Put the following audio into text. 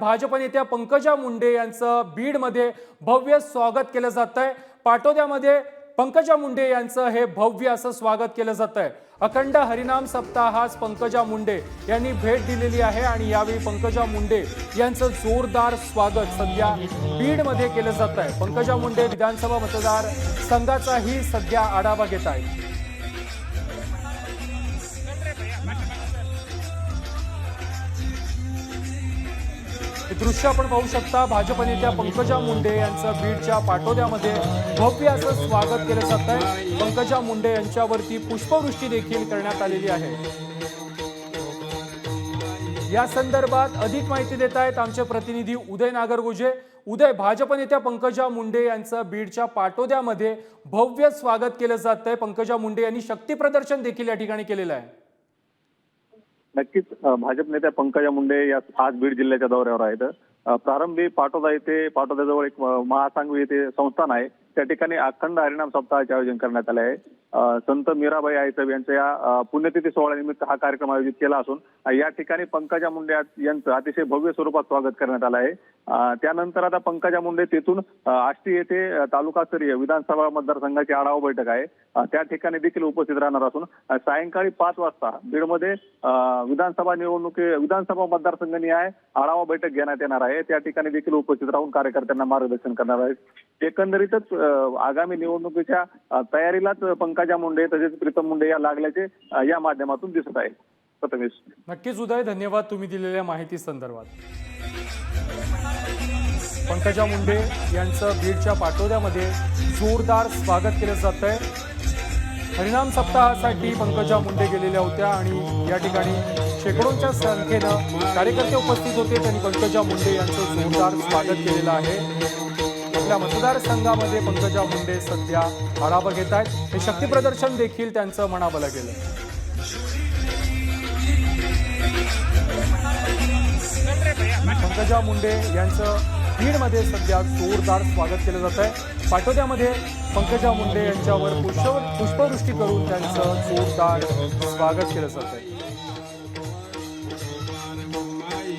भाजप नेत्या पंकजा मुंडे यांचं बीडमध्ये भव्य स्वागत केलं जात आहे पाटोद्यामध्ये पंकजा मुंडे यांचं हे भव्य असं स्वागत केलं जात आहे अखंड हरिनाम सप्ताहास पंकजा मुंडे यांनी भेट दिलेली आहे आणि यावेळी पंकजा मुंडे यांचं जोरदार स्वागत सध्या बीडमध्ये केलं जात आहे पंकजा मुंडे विधानसभा मतदार संघाचाही सध्या आढावा घेत आहेत. दृश्य आपण पाहू शकता. भाजप नेत्या पंकजा मुंडे यांचं बीडच्या पाटोद्यामध्ये भव्य असं स्वागत केलं जात आहे. पंकजा मुंडे यांच्यावरती पुष्पवृष्टी देखील करण्यात आलेली आहे. या संदर्भात अधिक माहिती देत आहेत आमचे प्रतिनिधी उदय नागरगुजे. उदय भाजप नेत्या पंकजा मुंडे यांचं बीडच्या पाटोद्यामध्ये भव्य स्वागत केलं जात आहे. पंकजा मुंडे यांनी शक्ती प्रदर्शन देखील या ठिकाणी केलेलं आहे. नक्कीच भाजप नेत्या पंकजा मुंडे या आज बीड जिल्ह्याच्या दौऱ्यावर आहेत. प्रारंभी पाटोदा येथे पाटोद्याजवळ एक महासांगवी येथे संस्थान आहे. त्या ठिकाणी अखंड हरिनाम सप्ताहाचे आयोजन करण्यात आले आहे. संत मीराबाई आईसाहेब यांच्या या पुण्यतिथी सोहळ्यानिमित्त हा कार्यक्रम आयोजित केला असून या ठिकाणी पंकजा मुंडे यांचं अतिशय भव्य स्वरूपात स्वागत करण्यात आलं आहे. त्यानंतर आता पंकजा मुंडे तेथून आष्टी येथे तालुकास्तरीय विधानसभा मतदारसंघाची आढावा बैठक आहे. त्या ठिकाणी देखील उपस्थित राहणार असून सायंकाळी पाच वाजता बीडमध्ये विधानसभा निवडणुकी विधानसभा मतदारसंघ निहाय आढावा बैठक घेण्यात येणार आहे. त्या ठिकाणी देखील उपस्थित राहून कार्यकर्त्यांना मार्गदर्शन करणार आहेत. एकंदरीतच आगामी निवडणुकीच्या तयारीलाच पंकजा मुंडे तसेच प्रीतम मुंडे या लागल्याचे या माध्यमातून दिसत आहे. प्रथमेश. नक्कीच उदय धन्यवाद तुम्ही दिलेल्या माहिती संदर्भात. पंकजा मुंडे यांचं बीडच्या पाटोद्यामध्ये जोरदार स्वागत केलं जात आहे हरिणाम सप्ताहासाठी पंकजा मुंडे गेलेल्या होत्या आणि या ठिकाणी शेकडोंच्या संख्येनं कार्यकर्ते उपस्थित होते. त्यांनी पंकजा मुंडे यांचं जोरदार स्वागत केलेलं आहे. आपल्या मतदारसंघामध्ये पंकजा मुंडे सध्या आढावा घेत आहेत. हे शक्तीप्रदर्शन देखील त्यांचं म्हणावं लागेल पंकजा मुंडे यांचं बीडमध्ये सध्या जोरदार स्वागत केलं जात आहे पाटोद्यामध्ये पंकजा मुंडे यांच्यावर पुष्प पुष्पवृष्टी करून त्यांचं जोरदार स्वागत केलं जात आहे তোমার বোমাই